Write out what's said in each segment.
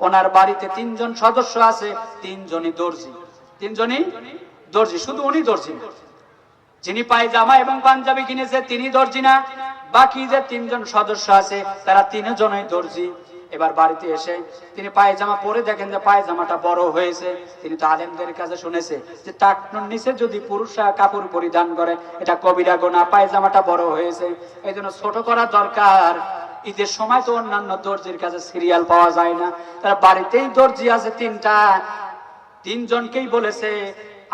ওনার বাড়িতে তিনজন সদস্য আছে, তিনজনই দর্জি। তিনজনই দর্জি, শুধু উনি দর্জি যিনি পায়জামা এবং পাঞ্জাবি কিনেছে, তিনি দর্জি না। বাকি যে তিনজন সদস্য আছে, তারা তিনজনই দর্জি। এবার বাড়িতে এসে তিনি পায়জামা পরে দেখেন যে পায়জামাটা বড় হয়েছে। তিনি তো আলেমদের কাছে শুনেছে যে টাকনুর নিচে যদি পুরুষরা কাপড় পরিধান করে, এটা কবিরা গোনা, পায়জামাটা বড় হয়েছে। এই জন্য ছোট করা দরকার। ঈদের সময় তো অন্যান্য দর্জির কাছে সিরিয়াল পাওয়া যায় না। তার বাড়িতেই দর্জি আছে তিনটা। তিনজনকেই বলেছে,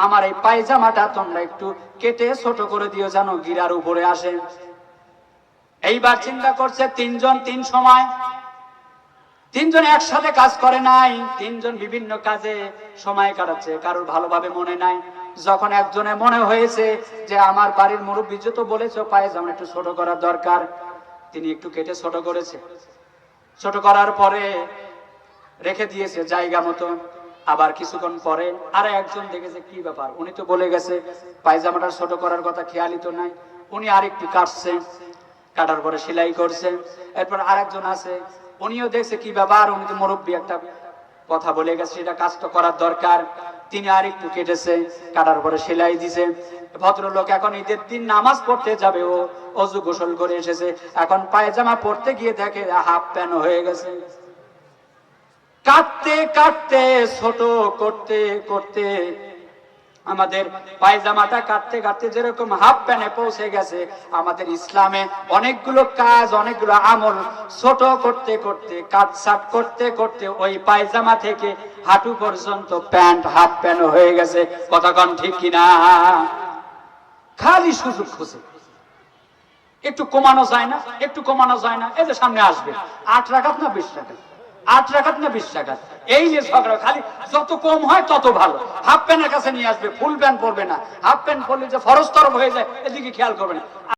আমার এই পায়জামাটা তোমরা একটু কেটে ছোট করে দিও যেন গিরার উপরে আসে। এইবার চিন্তা করছে তিনজন তিন সময়। তিনজন একসাথে কাজ করে নাই, তিনজন বিভিন্ন কাজে সময় কাটাচ্ছে, কারোর ভালোভাবে মনে নাই। যখন একজনে মনে হয়েছে যে, আমার বাড়ির মুরব্বী তো বলেছে পায়জামা একটু ছোট করার দরকার। তিনি একটু কেটে ছোট করেছে। ছোট করার পরে রেখে দিয়েছে জায়গা মতো। আবার কিছুক্ষণ পরে আর একজন দেখেছে, কি ব্যাপার? উনি তো বলে গেছে, পায়জামাটা ছোট করার কথা খেয়ালই তো নাই। উনি আরেকটু কাটছে। কাটার পরে সেলাই করছে। এরপর আরেকজন আছে, উনিও দেখছে, কি ব্যাপার? উনি তো মুরব্বী একটা কথা বলে গেছে সেটা কাজ তো করার দরকার। তিনি আর একটু কেটেছে, কাটার পরে সেলাই দিছে। ভদ্রলোক এখন ঈদের দিন নামাজ পড়তে যাবে ও, অজু গোসল করে এসেছে। এখন পায়জামা পড়তে গিয়ে দেখে হাফ প্যান্ট হয়ে গেছে। কাটতে কাটতে, ছোট করতে করতে আমাদের পায়জামাটা কাটতে কাটতে যেরকম হাফ প্যানে পৌঁছে গেছে, আমাদের ইসলামে অনেকগুলো কাজ, অনেকগুলো আমল ছোট করতে করতে কাটসাট করতে করতে ওই পায়জামা থেকে হাঁটু পর্যন্ত প্যান্ট হাফ প্যান্ট হয়ে গেছে। কতক্ষণ ঠিক কিনা? খালি সুযোগ খুঁজে। একটু কমানো যায় না, একটু কমানো যায় না যে সামনে আসবে। আট রাখাত না বিশ টাকা আট রাখাত না বিশ রাখাত? এই যে ঝগড়া, খালি যত কম হয় তত ভালো। হাফ প্যান্টের কাছে নিয়ে আসবে, ফুল প্যান্ট পরবে না। হাফ প্যান্ট পরলে যে ফরজ তরফ হয়ে যায়, এদিকে খেয়াল করবে না।